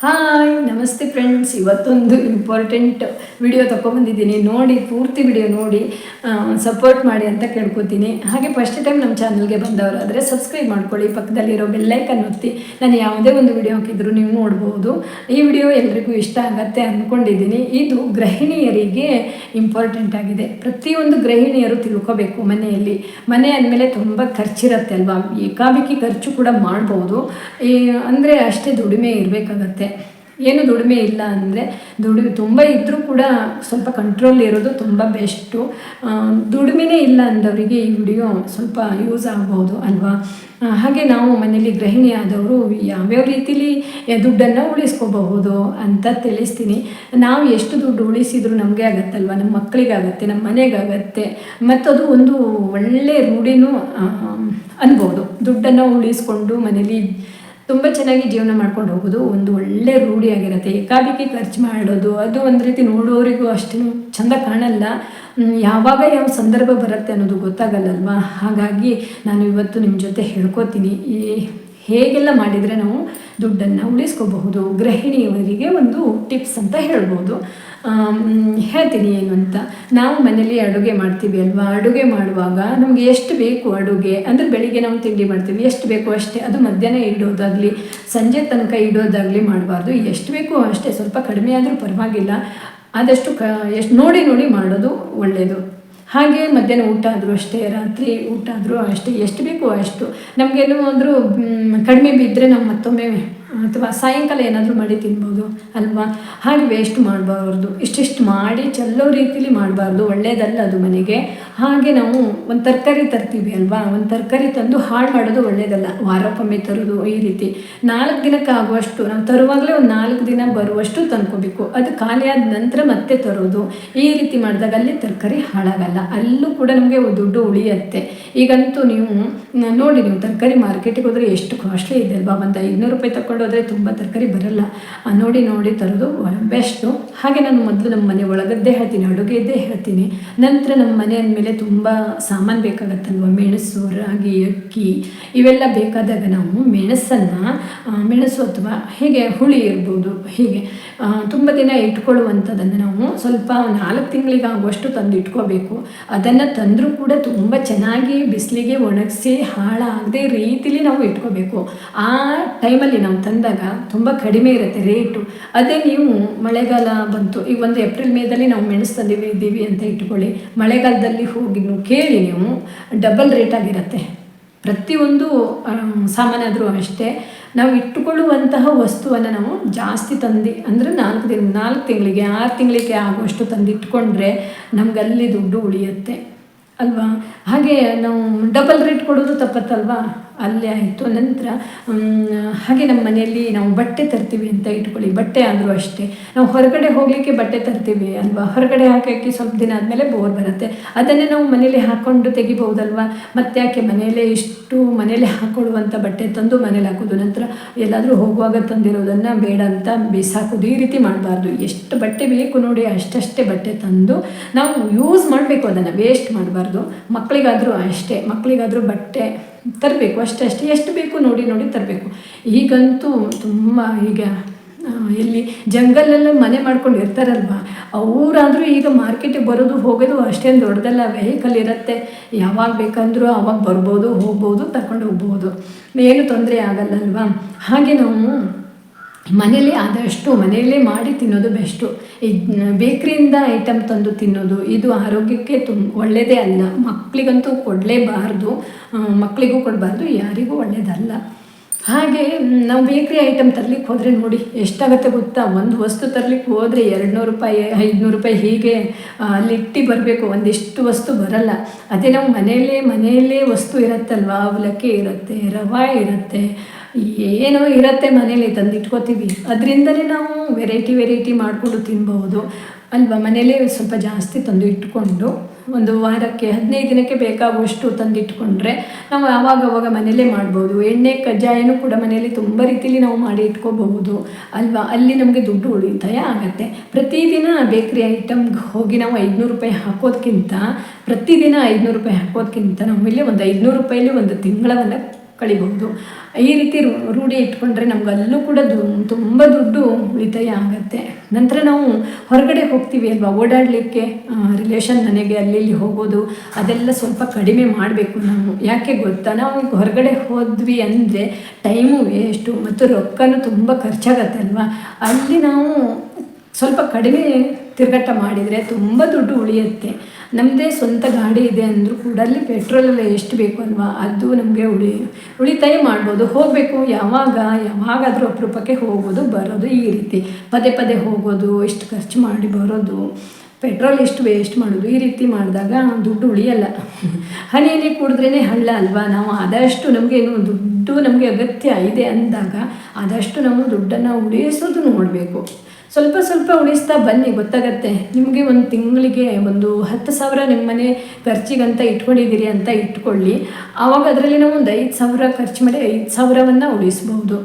Hi. ನಮಸ್ತೆ friends ಇವತ್ತೊಂದು important video ತಗೊಬಂದಿದ್ದೀನಿ ನೋಡಿ, ಪೂರ್ತಿ ವಿಡಿಯೋ ನೋಡಿ ಸಪೋರ್ಟ್ ಮಾಡಿ ಅಂತ ಕೇಳ್ಕೊತೀನಿ. ಹಾಗೆ ಫಸ್ಟ್ ಟೈಮ್ ನಮ್ಮ ಚಾನಲ್ಗೆ ಬಂದವರಾದರೆ ಸಬ್ಸ್ಕ್ರೈಬ್ ಮಾಡ್ಕೊಳ್ಳಿ. ಪಕ್ಕದಲ್ಲಿರೋ ಬೆಲ್ಲೈಕನ್ ಒತ್ತಿ. ನಾನು ಯಾವುದೇ ಒಂದು ವಿಡಿಯೋ ಹಾಕಿದ್ರು ನೀವು ನೋಡ್ಬೋದು. ಈ ವಿಡಿಯೋ ಎಲ್ರಿಗೂ ಇಷ್ಟ ಆಗತ್ತೆ ಅಂದ್ಕೊಂಡಿದ್ದೀನಿ ಇದು ಗೃಹಿಣಿಯರಿಗೆ ಇಂಪಾರ್ಟೆಂಟ್ ಆಗಿದೆ. ಪ್ರತಿಯೊಂದು ಗೃಹಿಣಿಯರು ತಿಳ್ಕೋಬೇಕು ಮನೆಯಲ್ಲಿ. ಮನೆ ಅಂದಮೇಲೆ ತುಂಬ ಖರ್ಚಿರುತ್ತೆ ಅಲ್ವಾ? ಏಕಾಬಿಕಿ ಖರ್ಚು ಕೂಡ ಮಾಡ್ಬೋದು. ಅಂದರೆ ಅಷ್ಟೇ ದುಡಿಮೆ ಇರಬೇಕಾಗತ್ತೆ. ಏನು ದುಡಿಮೆ ಇಲ್ಲ ಅಂದರೆ ದುಡಿಮೆ ತುಂಬ ಇದ್ದರೂ ಕೂಡ ಸ್ವಲ್ಪ ಕಂಟ್ರೋಲ್ ಇರೋದು ತುಂಬ ಬೆಸ್ಟು ದುಡಿಮೆನೇ ಇಲ್ಲ ಅಂದವರಿಗೆ ಈ ವಿಡಿಯೋ ಸ್ವಲ್ಪ ಯೂಸ್ ಆಗ್ಬೋದು ಅಲ್ವಾ? ಹಾಗೆ ನಾವು ಮನೇಲಿ ಗೃಹಿಣಿ ಆದವರು ಯಾವ್ಯಾವ ರೀತಿಲಿ ದುಡ್ಡನ್ನು ಉಳಿಸ್ಕೋಬಹುದು ಅಂತ ತಿಳಿಸ್ತೀನಿ. ನಾವು ಎಷ್ಟು ದುಡ್ಡು ಉಳಿಸಿದ್ರು ನಮಗೆ ಆಗತ್ತಲ್ವ? ನಮ್ಮ ಮಕ್ಕಳಿಗಾಗತ್ತೆ, ನಮ್ಮ ಮನೆಗಾಗತ್ತೆ ಅದು ಒಂದು ಒಳ್ಳೆ ರೂಢಿನೂ ಅನ್ಬೋದು. ದುಡ್ಡನ್ನು ಉಳಿಸ್ಕೊಂಡು ಮನೇಲಿ ತುಂಬ ಚೆನ್ನಾಗಿ ಜೀವನ ಮಾಡ್ಕೊಂಡು ಹೋಗೋದು ಒಂದು ಒಳ್ಳೆ ರೂಢಿಯಾಗಿರುತ್ತೆ ಏಕಾಬಿಕಿ ಖರ್ಚು ಮಾಡೋದು, ಅದು ಒಂದು ರೀತಿ ನೋಡೋರಿಗೂ ಅಷ್ಟು ಚಂದ ಕಾಣಲ್ಲ. ಯಾವಾಗ ಯಾವ ಸಂದರ್ಭ ಬರುತ್ತೆ ಅನ್ನೋದು ಗೊತ್ತಾಗಲ್ಲಲ್ವಾ? ಹಾಗಾಗಿ ನಾನು ಇವತ್ತು ನಿಮ್ಮ ಜೊತೆ ಹೇಳ್ಕೊತೀನಿ. ಈ ಹೇಗೆಲ್ಲ ಮಾಡಿದರೆ ನಾವು ದುಡ್ಡನ್ನು ಉಳಿಸ್ಕೋಬಹುದು? ಗೃಹಿಣಿಯವರಿಗೆ ಒಂದು ಟಿಪ್ಸ್ ಅಂತ ಹೇಳ್ಬೋದು. ಹೇಳ್ತೀನಿ ಏನು ಅಂತ. ನಾವು ಮನೇಲಿ ಅಡುಗೆ ಮಾಡ್ತೀವಿ ಅಲ್ವಾ? ಅಡುಗೆ ಮಾಡುವಾಗ ನಮಗೆ ಎಷ್ಟು ಬೇಕು ಅಡುಗೆ? ಅಂದರೆ ಬೆಳಿಗ್ಗೆ ನಾವು ತಿಂಡಿ ಮಾಡ್ತೀವಿ. ಎಷ್ಟು ಬೇಕು ಅಷ್ಟೇ. ಅದು ಮಧ್ಯಾಹ್ನ ಇಡೋದಾಗಲಿ, ಸಂಜೆ ತನಕ ಇಡೋದಾಗಲಿ ಮಾಡಬಾರ್ದು. ಎಷ್ಟು ಬೇಕು ಅಷ್ಟೇ. ಸ್ವಲ್ಪ ಕಡಿಮೆ ಆದರೂ ಪರವಾಗಿಲ್ಲ. ಆದಷ್ಟು ಕ, ಎಷ್ಟು ನೋಡಿ ನೋಡಿ ಮಾಡೋದು ಒಳ್ಳೆಯದು ಹಾಗೆ ಮಧ್ಯಾಹ್ನ ಊಟ ಆದರೂ ಅಷ್ಟೇ, ರಾತ್ರಿ ಊಟ ಆದರೂ ಅಷ್ಟೇ, ಎಷ್ಟು ಬೇಕೋ ಅಷ್ಟು. ನಮಗೇನು ಅಂದರೂ ಕಡಿಮೆ ಬಿದ್ದರೆ ನಾವು ಮತ್ತೊಮ್ಮೆ ಅಥವಾ ಸಾಯಂಕಾಲ ಏನಾದರೂ ಮಾಡಿ ತಿನ್ಬೋದು ಅಲ್ವಾ? ಹಾಗೆ ವೇಸ್ಟ್ ಮಾಡಬಾರ್ದು? ಇಷ್ಟಿಷ್ಟು ಮಾಡಿ ಚೆಲ್ಲೋ ರೀತಿಲಿ ಮಾಡಬಾರ್ದು. ಒಳ್ಳೆಯದಲ್ಲ ಅದು ಮನೆಗೆ. ಹಾಗೆ ನಾವು ಒಂದು ತರಕಾರಿ ತರ್ತೀವಿ ಅಲ್ವಾ? ಒಂದು ತರಕಾರಿ ತಂದು ಹಾಳು ಮಾಡೋದು ಒಳ್ಳೆಯದಲ್ಲ ವಾರಕ್ಕೊಮ್ಮೆ ತರೋದು ಈ ರೀತಿ. ನಾಲ್ಕು ದಿನಕ್ಕೆ ಆಗುವಷ್ಟು, ನಾವು ತರುವಾಗಲೇ ಒಂದು ನಾಲ್ಕು ದಿನ ಬರುವಷ್ಟು ತಂದ್ಕೋಬೇಕು. ಅದು ಖಾಲಿ ಆದ ನಂತರ ಮತ್ತೆ ತರೋದು. ಈ ರೀತಿ ಮಾಡಿದಾಗ ಅಲ್ಲಿ ತರಕಾರಿ ಹಾಳಾಗಲ್ಲ. ಅಲ್ಲೂ ಕೂಡ ನಮಗೆ ದುಡ್ಡು ಉಳಿಯುತ್ತೆ. ಈಗಂತೂ ನೀವು ನೋಡಿ ನೀವು ತರಕಾರಿ ಮಾರ್ಕೆಟಿಗೆ ಹೋದರೆ ಎಷ್ಟು ಕಾಸ್ಟ್ಲಿ ಇದೆ ಅಲ್ವಾ? ಒಂದು ಐದುನೂರು ರೂಪಾಯಿ ತಗೊಂಡು ಹೋದರೆ ತುಂಬ ತರಕಾರಿ ಬರಲ್ಲ. ನೋಡಿ ನೋಡಿ ತರೋದು ಬೆಸ್ಟು ಹಾಗೆ ನಾನು ಮೊದಲು ನಮ್ಮ ಮನೆ ಒಳಗದ್ದೇ ಹೇಳ್ತೀನಿ ಅಡುಗೆದ್ದೇ ಹೇಳ್ತೀನಿ. ನಂತರ ನಮ್ಮ ಮನೆ ಅಂದಮೇಲೆ ತುಂಬ ಸಾಮಾನು ಬೇಕಾಗತ್ತಲ್ವ? ಮೆಣಸು, ರಾಗಿ, ಅಕ್ಕಿ, ಇವೆಲ್ಲ ಬೇಕಾದಾಗ ನಾವು ಮೆಣಸನ್ನು ಮೆಣಸು ಅಥವಾ ಹೇಗೆ ಹುಳಿ ಇರ್ಬೋದು, ಹೀಗೆ ತುಂಬ ದಿನ ಇಟ್ಕೊಳ್ಳುವಂಥದ್ದನ್ನು ನಾವು ಸ್ವಲ್ಪ ನಾಲ್ಕು ತಿಂಗಳಿಗೆ ಆಗುವಷ್ಟು ತಂದು ಇಟ್ಕೋಬೇಕು. ಅದನ್ನು ತಂದರೂ ಕೂಡ ತುಂಬ ಚೆನ್ನಾಗಿ ಬಿಸಿಲಿಗೆ ಒಣಗಿಸಿ ಹಾಳಾಗದೆ ರೀತಿಲಿ ನಾವು ಇಟ್ಕೋಬೇಕು. ಆ ಟೈಮಲ್ಲಿ ನಾವು ತಂದಾಗ ತುಂಬ ಕಡಿಮೆ ಇರುತ್ತೆ ರೇಟು. ಅದೇ ನೀವು ಮಳೆಗಾಲ ಬಂತು, ಈಗ ಒಂದು ಏಪ್ರಿಲ್ ಮೇದಲ್ಲಿ ನಾವು ಮೆಣಸು ತಂದಿವಿ ಇದ್ದೀವಿ ಅಂತ ಇಟ್ಕೊಳ್ಳಿ. ಮಳೆಗಾಲದಲ್ಲಿ ಹೋಗಿ ನೀವು ಕೇಳಿ ನೀವು ಡಬಲ್ ರೇಟ್ ಆಗಿರುತ್ತೆ. ಪ್ರತಿಯೊಂದು ಸಾಮಾನಾದರೂ ಅಷ್ಟೇ. ನಾವು ಇಟ್ಟುಕೊಳ್ಳುವಂತಹ ವಸ್ತುವನ್ನು ನಾವು ಜಾಸ್ತಿ ತಂದು, ಅಂದರೆ ನಾಲ್ಕು ದಿನ, ನಾಲ್ಕು ತಿಂಗಳಿಗೆ, ಆರು ತಿಂಗಳಿಗೆ ಆಗುವಷ್ಟು ತಂದು ಇಟ್ಕೊಂಡ್ರೆ ನಮ್ಗೆ ಅಲ್ಲಿ ದುಡ್ಡು ಉಳಿಯುತ್ತೆ. ಅಲ್ವಾ? ಹಾಗೆ ನಾವು ಡಬಲ್ ರೇಟ್ ಕೊಡೋದು ತಪ್ಪತ್ತಲ್ವಾ? ಅಲ್ಲೇ ಆಯಿತು. ನಂತರ ಹಾಗೆ ನಮ್ಮ ಮನೆಯಲ್ಲಿ ನಾವು ಬಟ್ಟೆ ತರ್ತೀವಿ ಅಂತ ಇಟ್ಕೊಳ್ಳಿ. ಬಟ್ಟೆ ಆದರೂ ಅಷ್ಟೇ. ನಾವು ಹೊರಗಡೆ ಹೋಗಲಿಕ್ಕೆ ಬಟ್ಟೆ ತರ್ತೀವಿ ಅಲ್ವಾ? ಹೊರಗಡೆ ಹಾಕೋಕ್ಕೆ ಸ್ವಲ್ಪ ದಿನ ಆದಮೇಲೆ ಬೋರ್ ಬರುತ್ತೆ. ಅದನ್ನೇ ನಾವು ಮನೇಲಿ ಹಾಕ್ಕೊಂಡು ತೆಗಿಬೋದಲ್ವಾ ಮತ್ತೆ ಯಾಕೆ ಮನೆಯಲ್ಲೇ ಇಷ್ಟು ಮನೇಲಿ ಹಾಕ್ಕೊಳ್ಳುವಂಥ ಬಟ್ಟೆ ತಂದು ಮನೇಲಿ ಹಾಕೋದು? ನಂತರ ಎಲ್ಲಾದರೂ ಹೋಗುವಾಗ ತಂದಿರೋದನ್ನು ಬೇಡ ಅಂತ ಬಿಸಾಕೋದು ಈ ರೀತಿ ಮಾಡಬಾರ್ದು. ಎಷ್ಟು ಬಟ್ಟೆ ಬೇಕು ನೋಡಿ ಅಷ್ಟಷ್ಟೇ ಬಟ್ಟೆ ತಂದು ನಾವು ಯೂಸ್ ಮಾಡಬೇಕು ಅದನ್ನು. ವೇಸ್ಟ್ ಮಾಡಬಾರ್ದು. ಮಕ್ಕಳಿಗಾದರೂ ಅಷ್ಟೇ. ಮಕ್ಕಳಿಗಾದರೂ ಬಟ್ಟೆ ತರಬೇಕು, ಅಷ್ಟೇ ಎಷ್ಟು ಬೇಕು ನೋಡಿ ನೋಡಿ ತರಬೇಕು. ಈಗಂತೂ ತುಂಬ ಈಗ ಎಲ್ಲಿ ಜಂಗಲಲ್ಲ ಮನೆ ಮಾಡ್ಕೊಂಡು ಇರ್ತಾರಲ್ವ? ಅವರಾದರೂ ಈಗ ಮಾರ್ಕೆಟಿಗೆ ಬರೋದು, ಹೋಗೋದು ಅಷ್ಟೇನು ದೊಡ್ಡದಲ್ಲ. ವೆಹಿಕಲ್ ಇರುತ್ತೆ. ಯಾವಾಗ ಬೇಕಂದ್ರೂ ಅವಾಗ ಬರ್ಬೋದು, ಹೋಗ್ಬೋದು ತಗೊಂಡು ಹೋಗ್ಬೋದು. ಏನು ತೊಂದರೆ ಆಗಲ್ಲಲ್ವಾ? ಹಾಗೆ ನಾವು ಮನೇಲಿ ಆದಷ್ಟು ಮನೆಯಲ್ಲೇ ಮಾಡಿ ತಿನ್ನೋದು ಬೆಸ್ಟು. ಬೇಕ್ರಿಯಿಂದ ಐಟಮ್ ತಂದು ತಿನ್ನೋದು, ಇದು ಆರೋಗ್ಯಕ್ಕೆ ತುಂಬ ಒಳ್ಳೆಯದೇ ಅಲ್ಲ. ಮಕ್ಕಳಿಗಂತೂ ಕೊಡಲೇಬಾರ್ದು. ಮಕ್ಕಳಿಗೂ ಕೊಡಬಾರ್ದು, ಯಾರಿಗೂ ಒಳ್ಳೆಯದಲ್ಲ ಹಾಗೆ ನಾವು ಬೇಕ್ರಿ ಐಟಮ್ ತರ್ಲಿಕ್ಕೆ ಹೋದರೆ ನೋಡಿ, ಎಷ್ಟಾಗುತ್ತೆ ಗೊತ್ತಾ? ಒಂದು ವಸ್ತು ತರಲಿಕ್ಕೆ ಹೋದರೆ ಎರಡು ನೂರು ರೂಪಾಯಿ, ಐದುನೂರು ರೂಪಾಯಿ ಹೀಗೆ ಅಲ್ಲಿಟ್ಟು ಬರಬೇಕು. ಒಂದಿಷ್ಟು ವಸ್ತು ಬರಲ್ಲ. ಅದೇ ನಾವು ಮನೆಯಲ್ಲೇ ಮನೆಯಲ್ಲೇ ವಸ್ತು ಇರುತ್ತಲ್ವ? ಅವಲಕ್ಕಿ ಇರುತ್ತೆ, ರವೆ ಇರುತ್ತೆ ಏನೋ ಇರುತ್ತೆ ಮನೇಲಿ ತಂದು ಅದರಿಂದಲೇ ನಾವು ವೆರೈಟಿ ವೆರೈಟಿ ಮಾಡಿಕೊಂಡು ತಿನ್ಬಹುದು. ಅಲ್ವಾ? ಮನೇಲೇ ಸ್ವಲ್ಪ ಜಾಸ್ತಿ ತಂದು ಇಟ್ಕೊಂಡು ಒಂದು ವಾರಕ್ಕೆ ಹದಿನೈದು ದಿನಕ್ಕೆ ಬೇಕಾಗುವಷ್ಟು ತಂದಿಟ್ಕೊಂಡ್ರೆ ನಾವು ಆವಾಗ ಅವಾಗ ಮನೇಲೇ ಮಾಡ್ಬೋದು ಎಣ್ಣೆ, ಕಜ್ಜಾಯನೂ ಕೂಡ ಮನೆಯಲ್ಲಿ ತುಂಬ ರೀತಿಯಲ್ಲಿ ನಾವು ಮಾಡಿ ಇಟ್ಕೋಬಹುದು. ಅಲ್ವಾ? ಅಲ್ಲಿ ನಮಗೆ ದುಡ್ಡು ಉಳಿತಾಯ ಆಗುತ್ತೆ. ಪ್ರತಿದಿನ ಬೇಕ್ರಿ ಐಟಮ್ಗೆ ಹೋಗಿ ನಾವು ಐದುನೂರು ರೂಪಾಯಿ ಹಾಕೋದಕ್ಕಿಂತ ಪ್ರತಿದಿನ ಐದುನೂರು ರೂಪಾಯಿ ಹಾಕೋದಕ್ಕಿಂತ ನಮ್ಮಲ್ಲಿ ಒಂದು ಐದುನೂರು ರೂಪಾಯಲ್ಲಿ ಒಂದು ತಿಂಗಳವನ್ನು ಕಳಿಬಹುದು. ಈ ರೀತಿ ರೂಢಿ ಇಟ್ಕೊಂಡ್ರೆ ನಮ್ಗೆ ಅಲ್ಲೂ ಕೂಡ ದು- ತುಂಬ ದುಡ್ಡು ಉಳಿತಾಯ ಆಗುತ್ತೆ. ನಂತರ ನಾವು ಹೊರಗಡೆ ಹೋಗ್ತೀವಿ ಅಲ್ವಾ? ಓಡಾಡಲಿಕ್ಕೆ ರಿಲೇಷನ್ ಮನೆಗೆ, ಅಲ್ಲಿ ಇಲ್ಲಿ ಹೋಗೋದು, ಅದೆಲ್ಲ ಸ್ವಲ್ಪ ಕಡಿಮೆ ಮಾಡಬೇಕು ನಾವು. ಯಾಕೆ ಗೊತ್ತಾ? ನಾವು ಹೊರಗಡೆ ಹೋದ್ವಿ ಅಂದರೆ ಟೈಮು ವೇಸ್ಟು, ಮತ್ತು ರೊಕ್ಕನೂ ತುಂಬ ಖರ್ಚಾಗತ್ತೆ ಅಲ್ವಾ? ಅಲ್ಲಿ ನಾವು ಸ್ವಲ್ಪ ಕಡಿಮೆ ತಿರುಗಾಟ ಮಾಡಿದರೆ ತುಂಬ ದುಡ್ಡು ಉಳಿಯುತ್ತೆ. ನಮ್ಮದೇ ಸ್ವಂತ ಗಾಡಿ ಇದೆ ಅಂದರೂ ಕೂಡ ಅಲ್ಲಿ ಪೆಟ್ರೋಲೆಲ್ಲ ಎಷ್ಟು ಬೇಕು ಅಲ್ವಾ? ಅದು ನಮಗೆ ಉಳಿ, ಉಳಿತಾಯ ಮಾಡ್ಬೋದು. ಹೋಗಬೇಕು, ಯಾವಾಗ, ಯಾವಾಗಾದರೂ ಅಪರೂಪಕ್ಕೆ ಹೋಗೋದು, ಬರೋದು ಈ ರೀತಿ. ಪದೇ ಪದೇ ಹೋಗೋದು, ಎಷ್ಟು ಖರ್ಚು ಮಾಡಿ ಬರೋದು ಪೆಟ್ರೋಲ್ ಎಷ್ಟು ವೇಸ್ಟ್ ಮಾಡೋದು, ಈ ರೀತಿ ಮಾಡಿದಾಗ ದುಡ್ಡು ಉಳಿಯಲ್ಲ. ಹನಿಯಲ್ಲಿ ಹನಿ ಕುಡಿದ್ರೇ ಹಳ್ಳ ಅಲ್ವಾ? ನಾವು ಆದಷ್ಟು ನಮಗೇನು ದುಡ್ಡು ನಮಗೆ ಅಗತ್ಯ ಇದೆ ಅಂದಾಗ ಆದಷ್ಟು ನಾವು ದುಡ್ಡನ್ನು ಉಳಿಸೋದು ನೋಡಬೇಕು. ಸ್ವಲ್ಪ ಸ್ವಲ್ಪ ಉಳಿಸ್ತಾ ಬನ್ನಿ, ಗೊತ್ತಾಗತ್ತೆ. ನಿಮಗೆ ಒಂದು ತಿಂಗಳಿಗೆ ಒಂದು ಹತ್ತು ಸಾವಿರ ನಿಮ್ಮನೆ ಖರ್ಚಿಗಂತ ಇಟ್ಕೊಂಡಿದ್ದೀರಿ ಅಂತ ಇಟ್ಕೊಳ್ಳಿ. ಆವಾಗ ಅದರಲ್ಲಿ ನಾವು ಒಂದು ಐದು ಸಾವಿರ ಖರ್ಚು ಮಾಡಿ ಐದು ಸಾವಿರವನ್ನು ಉಳಿಸ್ಬೋದು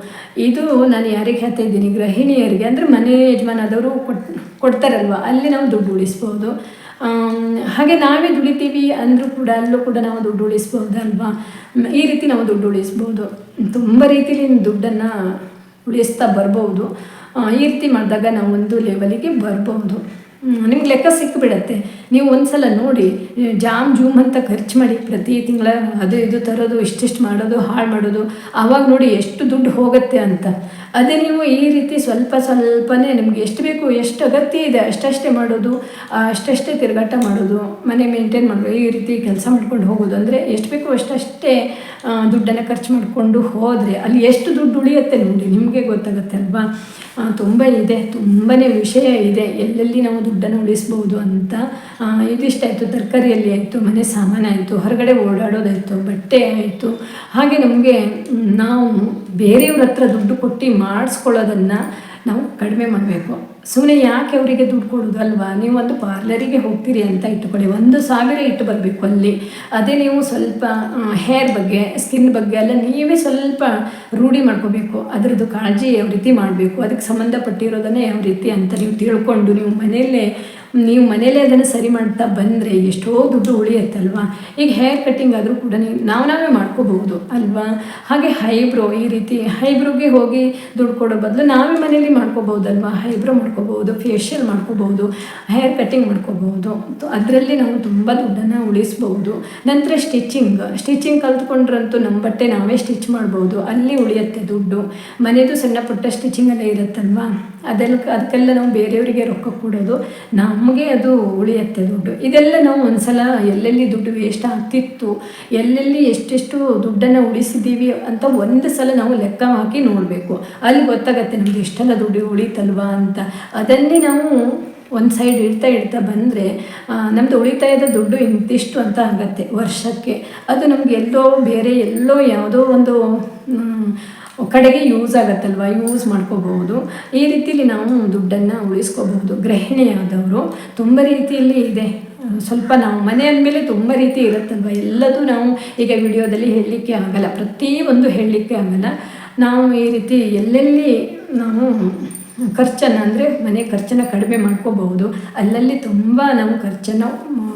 ಇದು ನಾನು ಯಾರಿಗೆ ಹೇಳ್ತಾ ಇದ್ದೀನಿ, ಗೃಹಿಣಿಯರಿಗೆ, ಅಂದರೆ ಮನೆ ಯಜಮಾನದವರು ಕೊಟ್, ಕೊಡ್ತಾರಲ್ವ, ಅಲ್ಲಿ ನಾವು ದುಡ್ಡು ಉಳಿಸ್ಬೋದು. ಹಾಗೆ ನಾವೇ ದುಡಿತೀವಿ ಅಂದರೂ ಕೂಡ ಅಲ್ಲೂ ಕೂಡ ನಾವು ದುಡ್ಡು ಉಳಿಸ್ಬೋದಲ್ವಾ? ಈ ರೀತಿ ನಾವು ದುಡ್ಡು ಉಳಿಸ್ಬೋದು. ತುಂಬ ರೀತಿಲಿ ದುಡ್ಡನ್ನು ಉಳಿಸ್ತಾ ಬರ್ಬೋದು. ಈ ರೀತಿ ಮಾಡಿದಾಗ ನಾವು ಒಂದು ಲೆವೆಲಿಗೆ ಬರ್ಬೋದು ನಿಮ್ಗೆ ಲೆಕ್ಕ ಸಿಕ್ಕಿಬಿಡತ್ತೆ ನೀವು ಒಂದ್ಸಲ ನೋಡಿ ಜಾಮ್, ಜೂಮ್ ಅಂತ ಖರ್ಚು ಮಾಡಿ ಪ್ರತಿ ತಿಂಗಳ ಅದು ಇದು ತರೋದು, ಇಷ್ಟಿಷ್ಟು ಮಾಡೋದು, ಹಾಳು ಮಾಡೋದು ಆವಾಗ ನೋಡಿ ಎಷ್ಟು ದುಡ್ಡು ಹೋಗುತ್ತೆ ಅಂತ. ಅದೇ ನೀವು ಈ ರೀತಿ ಸ್ವಲ್ಪ ಸ್ವಲ್ಪನೇ ನಿಮ್ಗೆ ಎಷ್ಟು ಬೇಕು, ಎಷ್ಟು ಅಗತ್ಯ ಇದೆ ಅಷ್ಟಷ್ಟೇ ಮಾಡೋದು ಅಷ್ಟಷ್ಟೇ ತಿರುಗಾಟ ಮಾಡೋದು, ಮನೆ ಮೇಂಟೈನ್ ಮಾಡೋದು ಈ ರೀತಿ ಕೆಲಸ ಮಾಡ್ಕೊಂಡು ಹೋಗೋದು ಅಂದರೆ ಎಷ್ಟು ಬೇಕು ಅಷ್ಟಷ್ಟೇ ದುಡ್ಡನ್ನು ಖರ್ಚು ಮಾಡಿಕೊಂಡು ಹೋದರೆ ಅಲ್ಲಿ ಎಷ್ಟು ದುಡ್ಡು ಉಳಿಯುತ್ತೆ ನೋಡಿ, ನಿಮಗೆ ಗೊತ್ತಾಗುತ್ತೆ ಅಲ್ವಾ? ತುಂಬ ಇದೆ ತುಂಬಾ ವಿಷಯ ಇದೆ. ಎಲ್ಲೆಲ್ಲಿ ನಾವು ದುಡ್ಡನ್ನು ಉಳಿಸ್ಬೋದು ಅಂತ ಇದಿಷ್ಟ ಆಯಿತು, ತರಕಾರಿಯಲ್ಲಿ ಆಯಿತು, ಮನೆ ಸಾಮಾನು ಆಯಿತು, ಹೊರಗಡೆ ಓಡಾಡೋದಾಯಿತು, ಬಟ್ಟೆ ಆಯಿತು, ಹಾಗೆ ನಮಗೆ, ನಾವು ಬೇರೆಯವ್ರ ಹತ್ರ ದುಡ್ಡು ಕೊಟ್ಟು ಮಾಡಿಸ್ಕೊಳ್ಳೋದನ್ನು ನಾವು ಕಡಿಮೆ ಮಾಡಬೇಕು. ಸುಮ್ಮನೆ ಯಾಕೆ ಅವರಿಗೆ ದುಡ್ಡು ಕೊಡೋದು ಅಲ್ವಾ ನೀವು ಒಂದು ಪಾರ್ಲರಿಗೆ ಹೋಗ್ತೀರಿ ಅಂತ ಇಟ್ಟುಕೊಳ್ಳಿ. ಒಂದು ಸಾವಿರ ಇಟ್ಟು ಬರಬೇಕು ಅಲ್ಲಿ. ಅದೇ ನೀವು ಸ್ವಲ್ಪ ಹೇರ್ ಬಗ್ಗೆ ಸ್ಕಿನ್ ಬಗ್ಗೆ ಎಲ್ಲ ನೀವೇ ಸ್ವಲ್ಪ ರೂಢಿ ಮಾಡ್ಕೋಬೇಕು. ಅದರದ್ದು ಕಾಳಜಿ ಯಾವ ರೀತಿ ಮಾಡಬೇಕು? ಅದಕ್ಕೆ ಸಂಬಂಧಪಟ್ಟಿರೋದನ್ನೇ ಯಾವ ರೀತಿ ಅಂತ ನೀವು ತಿಳ್ಕೊಂಡು ನೀವು ಮನೆಯಲ್ಲೇ ನೀವು ಮನೇಲೇ ಅದನ್ನು ಸರಿ ಮಾಡ್ತಾ ಬಂದರೆ ಎಷ್ಟೋ ದುಡ್ಡು ಉಳಿಯುತ್ತಲ್ವಾ? ಈಗ ಹೇರ್ ಕಟ್ಟಿಂಗ್ ಆದರೂ ಕೂಡ ನೀವು ನಾವು ನಾವೇ ಮಾಡ್ಕೋಬಹುದು ಅಲ್ವಾ? ಹಾಗೆ ಹೈಬ್ರೋ ಈ ರೀತಿ ಹೈಬ್ರೋಗೆ ಹೋಗಿ ದುಡ್ಡು ಕೊಡೋ ಬದಲು ನಾವೇ ಮನೇಲಿ ಮಾಡ್ಕೋಬಹುದಲ್ವಾ? ಹೈಬ್ರೋ ಮಾಡ್ಕೋಬಹುದು ಫೇಶಿಯಲ್ ಮಾಡ್ಕೋಬಹುದು ಹೇರ್ ಕಟ್ಟಿಂಗ್ ಮಾಡ್ಕೋಬಹುದು. ಅದರಲ್ಲಿ ನಾವು ತುಂಬ ದುಡ್ಡನ್ನು ಉಳಿಸ್ಬೋದು ನಂತರ ಸ್ಟಿಚಿಂಗ್ ಸ್ಟಿಚಿಂಗ್ ಕಲ್ತ್ಕೊಂಡ್ರಂತೂ ನಮ್ಮ ಬಟ್ಟೆ ನಾವೇ ಸ್ಟಿಚ್ ಮಾಡ್ಬೋದು ಅಲ್ಲಿ ಉಳಿಯುತ್ತೆ ದುಡ್ಡು. ಮನೆಯದು ಸಣ್ಣ ಪುಟ್ಟ ಸ್ಟಿಚಿಂಗ್ ಎಲ್ಲ ಇರುತ್ತಲ್ವಾ? ಅದೆಲ್ಲ ಅದಕ್ಕೆಲ್ಲ ನಾವು ಬೇರೆಯವರಿಗೆ ರೊಕ್ಕ ಕೊಡೋದು, ನಮಗೆ ಅದು ಉಳಿಯುತ್ತೆ ದುಡ್ಡು. ಇದೆಲ್ಲ ನಾವು ಒಂದ್ಸಲ ಎಲ್ಲೆಲ್ಲಿ ದುಡ್ಡು ವೇಸ್ಟ್ ಆಗ್ತಿತ್ತು, ಎಲ್ಲೆಲ್ಲಿ ಎಷ್ಟೆಷ್ಟು ದುಡ್ಡನ್ನು ಉಳಿಸಿದ್ದೀವಿ ಅಂತ ಒಂದು ಸಲ ನಾವು ಲೆಕ್ಕ ಹಾಕಿ ನೋಡಬೇಕು. ಅಲ್ಲಿ ಗೊತ್ತಾಗತ್ತೆ ನಮ್ಗೆ ಎಷ್ಟೆಲ್ಲ ದುಡ್ಡು ಉಳಿತಲ್ವಾ ಅಂತ. ಅದನ್ನೇ ನಾವು ಒಂದು ಸೈಡ್ ಇಡ್ತಾ ಇಡ್ತಾ ಬಂದರೆ ನಮ್ಮದು ಉಳಿತಾಯದ ದುಡ್ಡು ಇಂತಿಷ್ಟು ಅಂತ ಆಗತ್ತೆ ವರ್ಷಕ್ಕೆ. ಅದು ನಮಗೆ ಎಲ್ಲೋ ಬೇರೆ ಎಲ್ಲೋ ಯಾವುದೋ ಒಂದು ಕಡೆಗೆ ಯೂಸ್ ಆಗತ್ತಲ್ವ? ಯೂಸ್ ಮಾಡ್ಕೋಬಹುದು. ಈ ರೀತಿಯಲ್ಲಿ ನಾವು ದುಡ್ಡನ್ನು ಉಳಿಸ್ಕೋಬಹುದು. ಗೃಹಿಣಿಯಾದವರು ತುಂಬ ರೀತಿಯಲ್ಲಿ ಇದೆ. ಸ್ವಲ್ಪ ನಾವು ಮನೆ ಅಂದಮೇಲೆ ತುಂಬ ರೀತಿ ಇರುತ್ತಲ್ವ? ಎಲ್ಲದೂ ನಾವು ಈಗ ವಿಡಿಯೋದಲ್ಲಿ ಹೇಳಲಿಕ್ಕೆ ಆಗಲ್ಲ. ಪ್ರತಿಯೊಂದು ಹೇಳಲಿಕ್ಕೆ ಆಗಲ್ಲ. ನಾವು ಈ ರೀತಿ ಎಲ್ಲೆಲ್ಲಿ ನಾವು ಖರ್ಚನ್ನು ಅಂದರೆ ಮನೆ ಖರ್ಚನ್ನು ಕಡಿಮೆ ಮಾಡ್ಕೋಬಹುದು. ಅಲ್ಲಲ್ಲಿ ತುಂಬ ನಾವು ಖರ್ಚನ್ನು,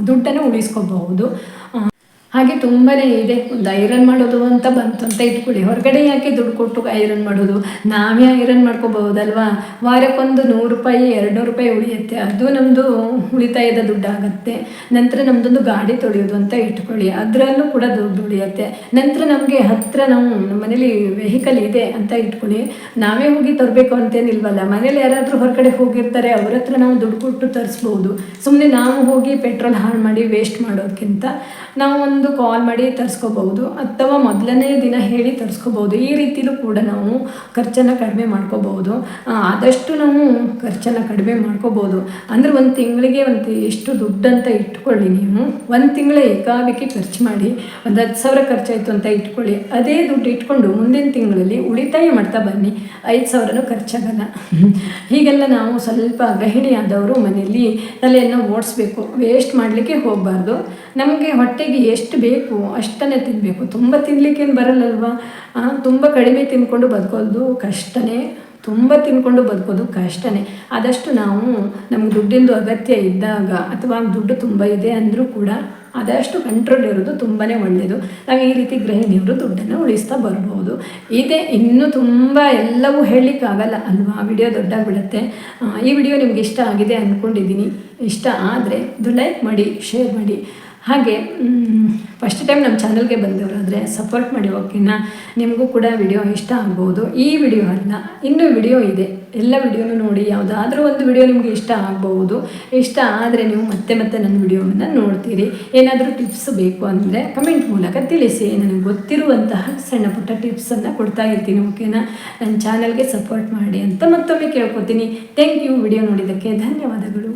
ದುಡ್ಡನ್ನು ಉಳಿಸ್ಕೋಬಹುದು. ಹಾಗೆ ತುಂಬಾ ಇದೆ. ಒಂದು ಐರನ್ ಮಾಡೋದು ಅಂತ ಬಂತು ಅಂತ ಇಟ್ಕೊಳ್ಳಿ. ಹೊರಗಡೆ ಯಾಕೆ ದುಡ್ಡು ಕೊಟ್ಟು ಐರನ್ ಮಾಡೋದು? ನಾವೇ ಐರನ್ ಮಾಡ್ಕೋಬಹುದಲ್ವಾ? ವಾರಕ್ಕೊಂದು ನೂರು ರೂಪಾಯಿ ಎರಡು ರೂಪಾಯಿ ಉಳಿಯುತ್ತೆ. ಅದು ನಮ್ಮದು ಉಳಿತಾಯದ ದುಡ್ಡು ಆಗುತ್ತೆ ನಂತರ ನಮ್ಮದೊಂದು ಗಾಡಿ ತೊಳೆಯೋದು ಅಂತ ಇಟ್ಕೊಳ್ಳಿ. ಅದರಲ್ಲೂ ಕೂಡ ದುಡ್ಡು ಉಳಿಯುತ್ತೆ. ನಂತರ ನಮಗೆ ಹತ್ತಿರ ನಾವು ನಮ್ಮ ಮನೇಲಿ ವೆಹಿಕಲ್ ಇದೆ ಅಂತ ಇಟ್ಕೊಳ್ಳಿ. ನಾವೇ ಹೋಗಿ ತರಬೇಕು ಅಂತೇನಿಲ್ವಲ್ಲ? ಮನೇಲಿ ಯಾರಾದರೂ ಹೊರಗಡೆ ಹೋಗಿರ್ತಾರೆ, ಅವ್ರ ಹತ್ರ ನಾವು ದುಡ್ಡು ಕೊಟ್ಟು ತರಿಸ್ಬೋದು. ಸುಮ್ಮನೆ ನಾವು ಹೋಗಿ ಪೆಟ್ರೋಲ್ ಹಾಳು ಮಾಡಿ ವೇಸ್ಟ್ ಮಾಡೋದಕ್ಕಿಂತ ನಾವು ಒಂದು ಕಾಲ್ ಮಾಡಿ ತರಿಸ್ಕೋಬಹುದು, ಅಥವಾ ಮೊದಲನೇ ದಿನ ಹೇಳಿ ತರಿಸ್ಕೋಬಹುದು. ಈ ರೀತಿಲೂ ಕೂಡ ನಾವು ಖರ್ಚನ್ನು ಕಡಿಮೆ ಮಾಡ್ಕೋಬಹುದು. ಆದಷ್ಟು ನಾವು ಖರ್ಚನ್ನು ಕಡಿಮೆ ಮಾಡ್ಕೋಬಹುದು. ಅಂದರೆ ಒಂದು ತಿಂಗಳಿಗೆ ಒಂದು ಎಷ್ಟು ದುಡ್ಡು ಅಂತ ಇಟ್ಕೊಳ್ಳಿ ನೀವು. ಒಂದು ತಿಂಗಳ ಏಕಾಬಿಕ್ಕಿ ಖರ್ಚು ಮಾಡಿ, ಒಂದು ಹತ್ತು ಸಾವಿರ ಖರ್ಚಾಯಿತು ಅಂತ ಇಟ್ಕೊಳ್ಳಿ. ಅದೇ ದುಡ್ಡು ಇಟ್ಕೊಂಡು ಮುಂದಿನ ತಿಂಗಳಲ್ಲಿ ಉಳಿತಾಯ ಮಾಡ್ತಾ ಬನ್ನಿ. ಐದು ಸಾವಿರನೂ ಖರ್ಚಾಗಲ್ಲ. ಹೀಗೆಲ್ಲ ನಾವು ಸ್ವಲ್ಪ ಗೃಹಿಣಿಯಾದವರು ಮನೆಯಲ್ಲಿ ತಲೆಯನ್ನು ಓಡಿಸ್ಬೇಕು. ವೇಸ್ಟ್ ಮಾಡಲಿಕ್ಕೆ ಹೋಗಬಾರ್ದು. ನಮಗೆ ಹೊಟ್ಟೆಗೆ ಎಷ್ಟು ಬೇಕು, ಅಷ್ಟನ್ನೇ ತಿನ್ನಬೇಕು ತುಂಬ ತಿನ್ನಲಿಕ್ಕೇನು ಬರಲ್ಲಲ್ವಾ? ತುಂಬ ಕಡಿಮೆ ತಿನ್ಕೊಂಡು ಬದುಕೋದು ಕಷ್ಟನೇ. ತುಂಬ ತಿನ್ಕೊಂಡು ಬದುಕೋದು ಕಷ್ಟನೇ. ಆದಷ್ಟು ನಾವು ನಮ್ಗೆ ದುಡ್ಡಿಂದು ಅಗತ್ಯ ಇದ್ದಾಗ ಅಥವಾ ದುಡ್ಡು ತುಂಬ ಇದೆ ಅಂದರೂ ಕೂಡ ಆದಷ್ಟು ಕಂಟ್ರೋಲ್ ಇರೋದು ತುಂಬಾ ಒಳ್ಳೆಯದು ನಾವು ಈ ರೀತಿ ಗೃಹಿಣಿಯವರು ದುಡ್ಡನ್ನು ಉಳಿಸ್ತಾ ಬರ್ಬೋದು. ಇದೆ, ಇನ್ನೂ ತುಂಬ ಎಲ್ಲವೂ ಹೇಳಲಿಕ್ಕಾಗಲ್ಲ ಅಲ್ವಾ? ವಿಡಿಯೋ ದೊಡ್ಡಾಗ್ಬಿಡುತ್ತೆ. ಈ ವಿಡಿಯೋ ನಿಮ್ಗೆ ಇಷ್ಟ ಆಗಿದೆ ಅಂದ್ಕೊಂಡಿದ್ದೀನಿ ಇಷ್ಟ ಆದರೆ ಇದು ಲೈಕ್ ಮಾಡಿ ಶೇರ್ ಮಾಡಿ. ಹಾಗೆ ಫಸ್ಟ್ ಟೈಮ್ ನಮ್ಮ ಚಾನಲ್ಗೆ ಬಂದವರಾದರೆ ಸಪೋರ್ಟ್ ಮಾಡಿ ಓಕೆನಾ? ನಿಮಗೂ ಕೂಡ ವಿಡಿಯೋ ಇಷ್ಟ ಆಗ್ಬೋದು. ಈ ವಿಡಿಯೋ ಅಲ್ಲ ಇನ್ನೂ ವಿಡಿಯೋ ಇದೆ. ಎಲ್ಲ ವಿಡಿಯೋನು ನೋಡಿ, ಯಾವುದಾದ್ರೂ ಒಂದು ವಿಡಿಯೋ ನಿಮಗೆ ಇಷ್ಟ ಆಗ್ಬೋದು. ಇಷ್ಟ ಆದರೆ ನೀವು ಮತ್ತೆ ಮತ್ತೆ ನನ್ನ ವಿಡಿಯೋವನ್ನು ನೋಡ್ತೀರಿ. ಏನಾದರೂ ಟಿಪ್ಸ್ ಬೇಕು ಅಂದರೆ ಕಮೆಂಟ್ ಮೂಲಕ ತಿಳಿಸಿ. ನನಗೆ ಗೊತ್ತಿರುವಂತಹ ಸಣ್ಣ ಪುಟ್ಟ ಟಿಪ್ಸನ್ನು ಕೊಡ್ತಾ ಇರ್ತೀನಿ, ಓಕೆನಾ? ನನ್ನ ಚಾನಲ್ಗೆ ಸಪೋರ್ಟ್ ಮಾಡಿ ಅಂತ ಮತ್ತೊಮ್ಮೆ ಕೇಳ್ಕೊತೀನಿ. ಥ್ಯಾಂಕ್ ಯು ವಿಡಿಯೋ ನೋಡಿದ್ದಕ್ಕೆ ಧನ್ಯವಾದಗಳು.